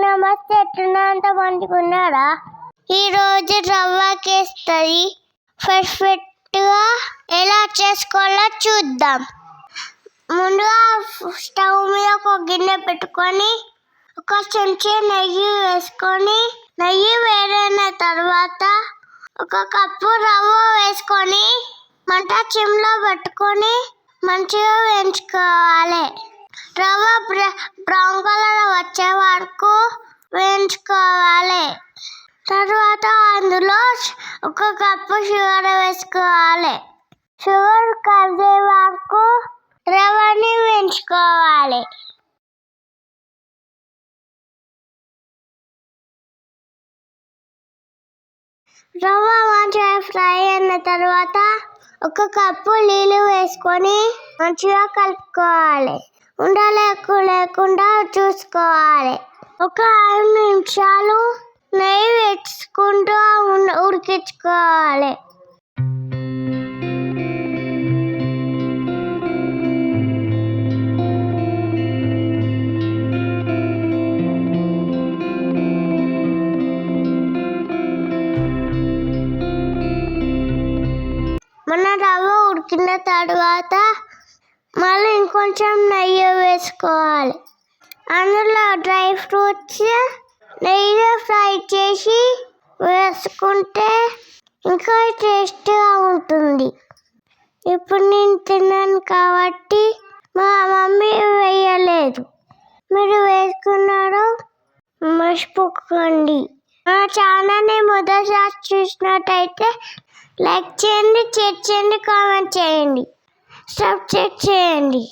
నమస్తే ఎట్లున్నా అంత మంచిగా ఈరోజు రవ్వ రోజు రవ్వకేస్తుంది పర్ఫెక్ట్గా ఎలా చేసుకోవాలో చూద్దాం. ముందుగా స్టవ్ మీద ఒక గిన్నె పెట్టుకొని ఒక చెంచా నెయ్యి వేసుకొని నెయ్యి వేడైన తర్వాత ఒక కప్పు రవ్వ వేసుకొని మంట చిమ్లో పెట్టుకొని మంచిగా వేయించుకోవాలి. రవ్వ బ్ర- బ్రౌన్ కలర్ వచ్చే వరకు వేయించుకోవాలి. తర్వాత అందులో ఒక కప్పు షుగర్ వేసుకోవాలి. షుగర్ కలిసే వరకు రవ్వని వేయించుకోవాలి. రవ్వ మంచిగా ఫ్రై అయిన తర్వాత ఒక కప్పు నీళ్ళు వేసుకొని మంచిగా కలుపుకోవాలి. ఉండలేకు లేకుండా చూసుకోవాలి. ఒక ఐదు నిమిషాలు నెయ్యి వేసుకుంటూ ఉడికించుకోవాలి. మన రవ్వ ఉడికిన తర్వాత మళ్ళీ ఇంకొంచెం నెయ్యి వేసుకోవాలి. అందులో డ్రై ఫ్రూట్స్ నెయ్యిలో ఫ్రై చేసి వేసుకుంటే ఇంకా టేస్ట్గా ఉంటుంది. ఇప్పుడు నేను తిన్నాను కాబట్టి మా మమ్మీ వేయలేదు. మీరు వేసుకున్నారు మర్చిపోకండి. మా ఛానల్ని మొదటిసారి చూసినట్టయితే లైక్ చేయండి షేర్ చేయండి కామెంట్ చేయండి. సబ్స్క్రైబ్ చేయండి.